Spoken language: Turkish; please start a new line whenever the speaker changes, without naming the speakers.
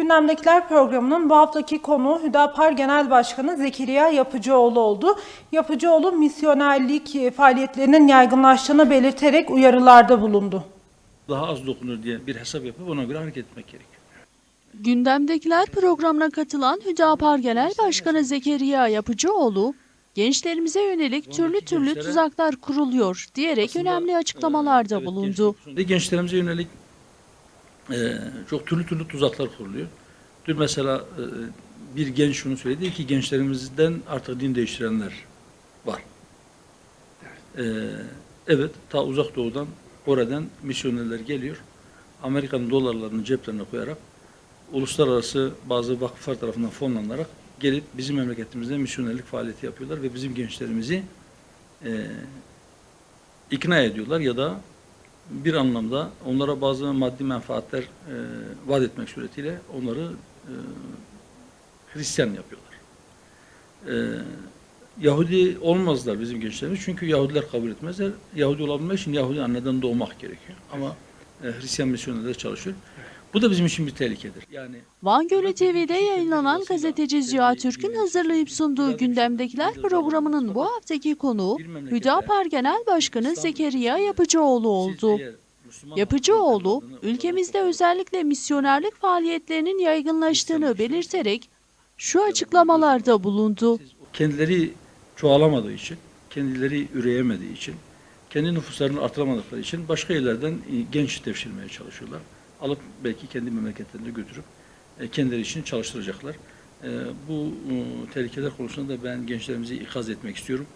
Gündemdekiler programının bu haftaki konu Hüdapar Genel Başkanı Zekeriya Yapıcıoğlu oldu. Yapıcıoğlu misyonerlik e, faaliyetlerinin yaygınlaştığını belirterek uyarılarda bulundu.
daha az dokunur diye bir hesap yapıp ona göre hareket etmek gerekiyor.
Gündemdekiler programına katılan Hüdapar Genel Başkanı Zekeriya Yapıcıoğlu, gençlerimize yönelik türlü türlü tuzaklar kuruluyor diyerek önemli açıklamalarda bulundu.
gençler- Gençlerimize yönelik e, çok türlü türlü tuzaklar kuruluyor. Dün mesela e, bir genç şunu söyledi ki gençlerimizden artık din değiştirenler var. E, evet, ta uzak doğudan oradan misyonerler geliyor. Amerikan dolarlarını ceplerine koyarak uluslararası bazı vakıflar tarafından fonlanarak gelip bizim memleketimizde misyonerlik faaliyeti yapıyorlar ve bizim gençlerimizi e, ikna ediyorlar ya da bir anlamda onlara bazı maddi menfaatler e, vaat etmek suretiyle onları e, Hristiyan yapıyorlar. E, Yahudi olmazlar bizim gençlerimiz çünkü Yahudiler kabul etmezler. Yahudi olabilmek için Yahudi anneden doğmak gerekiyor. Ama e, Hristiyan misyonerler çalışıyor. Bu da bizim için bir tehlikedir. Yani
Van Gölü TV'de yayınlanan gazeteci Ziya Türk'ün hazırlayıp sunduğu Gündemdekiler programının bu haftaki konuğu Hüdapar Genel Başkanı Zekeriya Yapıcıoğlu oldu. Yapıcıoğlu, ülkemizde özellikle misyonerlik faaliyetlerinin yaygınlaştığını belirterek şu açıklamalarda bulundu.
kendileri çoğalamadığı için, kendileri üreyemediği için, kendi nüfuslarını artıramadıkları için başka yerlerden e, genç devşirmeye çalışıyorlar. Alıp belki kendi memleketlerine götürüp e, kendileri için çalıştıracaklar. E, Bu e, tehlikeler konusunda da ben gençlerimizi ikaz etmek istiyorum.